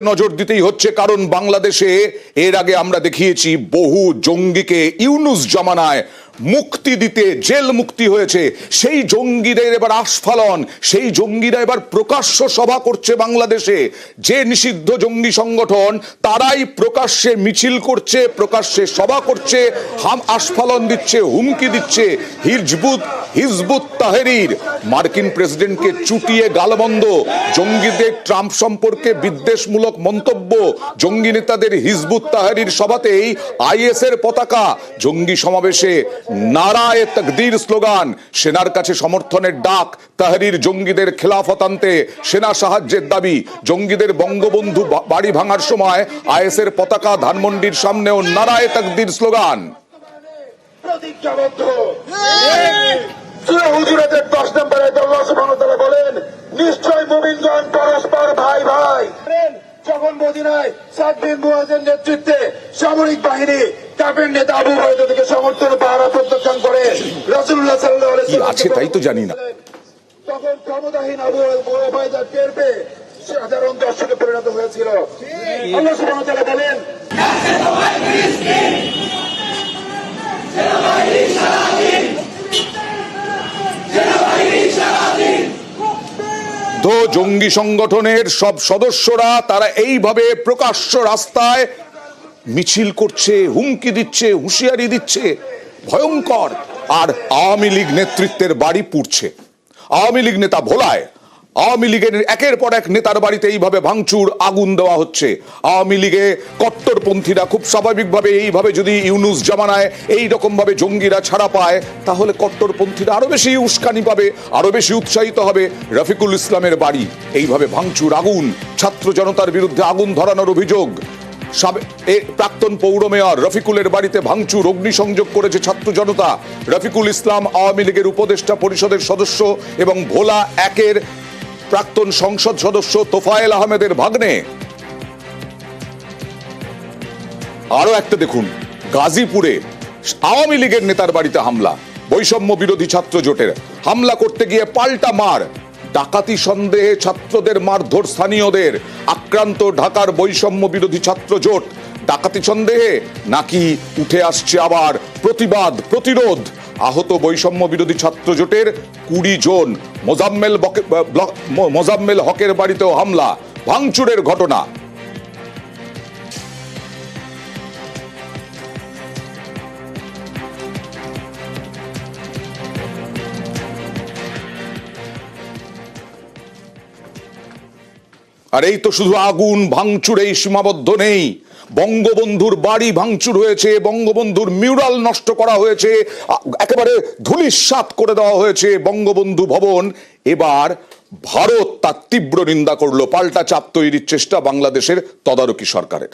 নজর দিতেই হচ্ছে কারণ বাংলাদেশে এর আগে আমরা দেখিয়েছি বহু জঙ্গিকে ইউনুস জমানায় মুক্তি দিতে, জেল মুক্তি হয়েছে। সেই জঙ্গিদের এবার আস্ফালন, সেই জঙ্গিরা এবার প্রকাশ্য সভা করছে বাংলাদেশে। যে নিষিদ্ধ জঙ্গি সংগঠন, তারাই প্রকাশ্যে মিছিল করছে, প্রকাশ্যে সভা করছে, হাম আস্ফালন দিচ্ছে, হুমকি দিচ্ছে। হিজবুত হিজবুত তাহেরির, মার্কিন প্রেসিডেন্টকে চুটিয়ে গালবন্ধ জঙ্গিদের ট্রাম্প সম্পর্কে বিদ্বেষমূলক মন্তব্য। জঙ্গি নেতাদের হিজবুত তাহারির সভাতেই আইএসের পতাকা। জঙ্গি সমাবেশে নারায় তকদির স্লোগান, সেনার কাছে সমর্থনের ডাক, তাহরির জঙ্গিদের খেলাফত আনতে, সেনা সাহায্যের দাবি, জঙ্গিদের বঙ্গবন্ধু বাড়ি ভাঙার সময় আইএসের পতাকা ধানমন্ডির সামনেও নারায় তকদির স্লোগান। দশ নম্বরে বলেন, নিশ্চয় মুমিনগণ পরস্পর ভাই ভাই যখন মদিনায় সাদ বিন মুয়াজের নেতৃত্বে সামরিক বাহিনী কাপের নেতা আবু বৈদা থেকে সমর্থন পাহারা প্রত্যাখ্যান করে রাসূলুল্লাহ সাল্লাল্লাহু আলাইহি কি আছে তাই তো জানি না। তখন ক্ষমতাহীন আবু ওবায়দা টের পেয়ে সাধারণ দর্শকে পরিণত হয়েছিল আল্লাহ সুবহানাহু ওয়া তাআলা বলেন তো জঙ্গি সংগঠনের সব সদস্যরা তারা এইভাবে প্রকাশ্য রাস্তায় মিছিল করছে, হুমকি দিচ্ছে, হুঁশিয়ারি দিচ্ছে। ভয়ঙ্কর। আর আওয়ামী লীগ নেতৃত্বের বাড়ি পুড়ছে। আওয়ামী লীগ নেতা ভোলায়। আওয়ামী লীগের একের পর এক নেতার বাড়িতে এইভাবে ভাঙচুর, আগুন দেওয়া হচ্ছে। আওয়ামী লীগে কট্টরপন্থীরা খুব স্বাভাবিকভাবে এইভাবে যদি ইউনুস জামানায় এই রকম ভাবে জঙ্গিরা ছাড়া পায়, তাহলে কট্টরপন্থীরা আরও বেশি উস্কানি পাবে আরও বেশি উৎসাহিত হবে। রফিকুল ইসলামের বাড়ি, এইভাবে ভাঙচুর, আগুন, ছাত্র জনতার বিরুদ্ধে আগুন ধরানোর অভিযোগ। প্রাক্তন পৌর মেয়র রফিকুলের বাড়িতে ভাঙচুর, অগ্নিসংযোগ করেছে ছাত্র জনতা। রফিকুল ইসলাম আওয়ামী লীগের উপদেষ্টা পরিষদের সদস্য এবং ভোলা একের প্রাক্তন সংসদ সদস্য তোফায়েল আহমেদের ভাগ্নে। আরও একটা দেখুন, গাজীপুরে আওয়ামী লীগের নেতার বাড়িতে হামলা, বৈষম্য বিরোধী ছাত্র জোটের। হামলা করতে গিয়ে পাল্টা মার, ডাকাতি সন্দেহে ছাত্রদের মারধর স্থানীয়দের, আক্রান্ত ঢাকার বৈষম্য বিরোধী ছাত্র জোট। ডাকাতি সন্দেহে নাকি উঠে আসছে আবার প্রতিবাদ, প্রতিরোধ। আহত বৈষম্য বিরোধী ছাত্র জোটের কুড়ি জন মোজাম্মেল মোজাম্মেল হকের বাড়িতেও হামলা, ভাঙচুরের ঘটনা। আর এই তো শুধু আগুন ভাঙচুরেই সীমাবদ্ধ নেই। বঙ্গবন্ধুর বাড়ি ভাঙচুর হয়েছে, বঙ্গবন্ধুর মিউরাল নষ্ট করা হয়েছে, একেবারে ধুলিস্বাত করে দেওয়া হয়েছে বঙ্গবন্ধু ভবন। এবার ভারত তার তীব্র নিন্দা করল, পাল্টা চাপ তৈরির চেষ্টা বাংলাদেশের তদারকি সরকারের।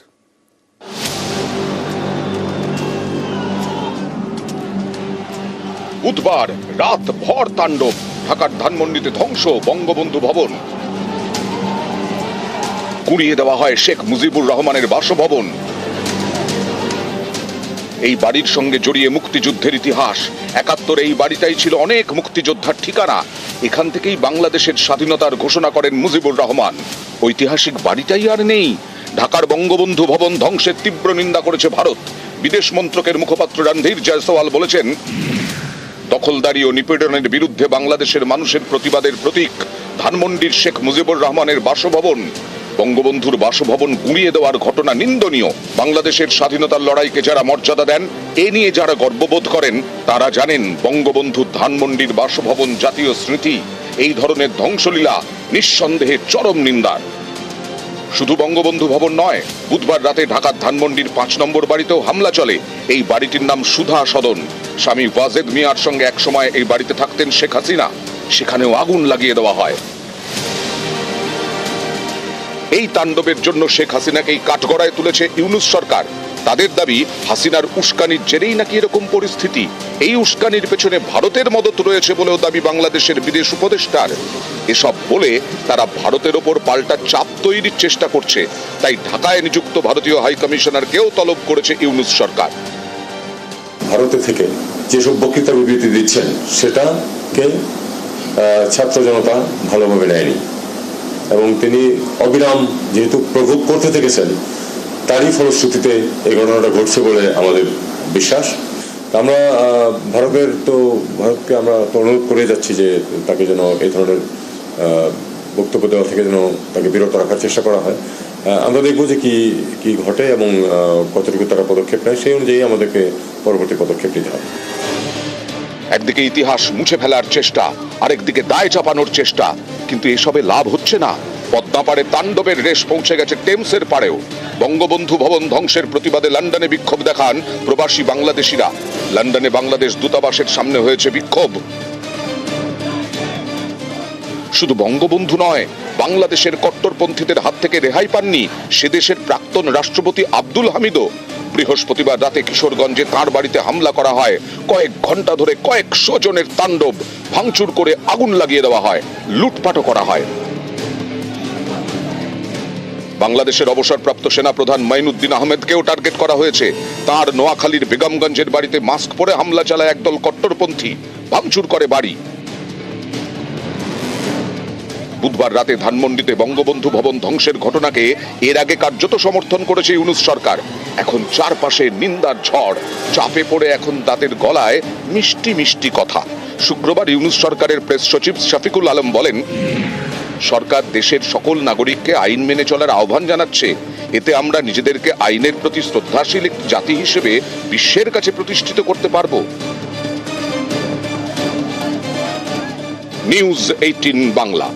বুধবার রাত ভর তাণ্ডব, ঢাকার ধানমন্ডিতে ধ্বংস বঙ্গবন্ধু ভবন। কুড়িয়ে দেওয়া হয় শেখ মুজিবুর রহমানের বাসভবন। এই বাড়ির সঙ্গে জড়িয়ে মুক্তিযুদ্ধের ইতিহাস। একাত্তর এই বাড়িটাই ছিল অনেক মুক্তিযোদ্ধার ঠিকানা। এখান থেকেই বাংলাদেশের স্বাধীনতার ঘোষণা করেন মুজিবুর রহমান। ঐতিহাসিক বাড়িটাই আর নেই। ঢাকার বঙ্গবন্ধু ভবন ধ্বংসের তীব্র নিন্দা করেছে ভারত। বিদেশ মন্ত্রকের মুখপাত্র রণধীর জয়সওয়াল বলেছেন, দখলদারি ও নিপীড়নের বিরুদ্ধে বাংলাদেশের মানুষের প্রতিবাদের প্রতীক ধানমন্ডির শেখ মুজিবুর রহমানের বাসভবন। বঙ্গবন্ধুর বাসভবন গুঁড়িয়ে দেওয়ার ঘটনা নিন্দনীয়। বাংলাদেশের স্বাধীনতার লড়াইকে যারা মর্যাদা দেন, এ নিয়ে যারা গর্ববোধ করেন, তারা জানেন বঙ্গবন্ধুর ধানমন্ডির বাসভবন জাতীয় স্মৃতি, এই ধরনের ধ্বংসলীলা নিঃসন্দেহে চরম নিন্দার। শুধু বঙ্গবন্ধু ভবন নয়, বুধবার রাতে ঢাকার ধানমন্ডির পাঁচ নম্বর বাড়িতেও হামলা চলে। এই বাড়িটির নাম সুধা সদন। স্বামী ওয়াজেদ মিয়ার সঙ্গে একসময় এই বাড়িতে থাকতেন শেখ হাসিনা। সেখানেও আগুন লাগিয়ে দেওয়া হয়। এই তাণ্ডবের জন্য শেখ হাসিনাকেই কাঠগড়ায় তুলেছে ইউনুস সরকার। তাদের দাবি, হাসিনার উস্কানির জেরেই নাকি এরকম পরিস্থিতি। এই উস্কানির পেছনে ভারতের মদত রয়েছে বলেও দাবি বাংলাদেশের বিদেশ উপদেষ্টার। এসব বলে তারা ভারতের ওপর পাল্টা চাপ তৈরির চেষ্টা করছে। তাই ঢাকায় নিযুক্ত ভারতীয় হাই কমিশনারকেও তলব করেছে ইউনুস সরকার। ভারতে থেকে যেসব বক্তৃতা বিবৃতি দিচ্ছেন, সেটাকে ছাত্র জনতা ভালোভাবে নেয়নি। এবং তিনি অবিরাম যেহেতু প্রভোগ করতে থেকেছেন তারই ফলশ্রুতিতে এই ঘটনাটা ঘটছে বলে আমাদের বিশ্বাস। আমরা ভারতের তো, ভারতকে আমরা অনুরোধ করে যাচ্ছি যে তাকে যেন এই ধরনের বক্তব্য দেওয়া থেকে যেন তাকে বিরত রাখার চেষ্টা করা হয়। আমরা দেখব যে কি কি ঘটে এবং কতটুকু তারা পদক্ষেপ নেয়, সেই অনুযায়ী আমাদেরকে পরবর্তী পদক্ষেপ নিতে হবে। একদিকে ইতিহাস মুছে ফেলার চেষ্টা, আরেকদিকে দায় চাপানোর চেষ্টা কিন্তু এসবে লাভ হচ্ছে না। পদ্মাপাড়ে তাণ্ডবের রেশ পৌঁছে গেছে টেমসের পাড়েও। বঙ্গবন্ধু ভবন ধ্বংসের প্রতিবাদে লন্ডনে বিক্ষোভ দেখান প্রবাসী বাংলাদেশিরা। লন্ডনে বাংলাদেশ দূতাবাসের সামনে হয়েছে বিক্ষোভ। শুধু বঙ্গবন্ধু নয়, বাংলাদেশের কট্টরপন্থীদের হাত থেকে রেহাই পাননি সে দেশের প্রাক্তন রাষ্ট্রপতি আব্দুল হামিদও। বৃহস্পতিবার রাতে কিশোরগঞ্জে তার বাড়িতে হামলা করা হয়। কয়েক ঘণ্টা ধরে কয়েকশো জনের তাণ্ডব ভাঙচুর করে আগুন লাগিয়ে দেওয়া হয়, লুটপাটও করা হয়। বাংলাদেশের অবসরপ্রাপ্ত সেনাপ্রধান মাইনুদ্দিন আহমেদকেও টার্গেট করা হয়েছে। তার নোয়াখালীর বেগমগঞ্জের বাড়িতে মাস্ক পরে হামলা চালায় একদল কট্টরপন্থী, ভাঙচুর করে বাড়ি। বুধবার রাতে ধানমন্ডিতে বঙ্গবন্ধু ভবন ধ্বংসের ঘটনাকে এর আগে কার্যত সমর্থন করেছে ইউনুস সরকার। এখন চারপাশে নিন্দার ঝড়। চাপে পড়ে এখন দাঁতের গলায় মিষ্টি মিষ্টি কথা। শুক্রবার ইউনুস সরকারের প্রেস সচিব শফিকুল আলম বলেন, সরকার দেশের সকল নাগরিককে আইন মেনে চলার আহ্বান জানাচ্ছে। এতে আমরা নিজেদেরকে আইনের প্রতি শ্রদ্ধাশীল জাতি হিসেবে বিশ্বের কাছে প্রতিষ্ঠিত করতে পারব। News eighteen Bangla.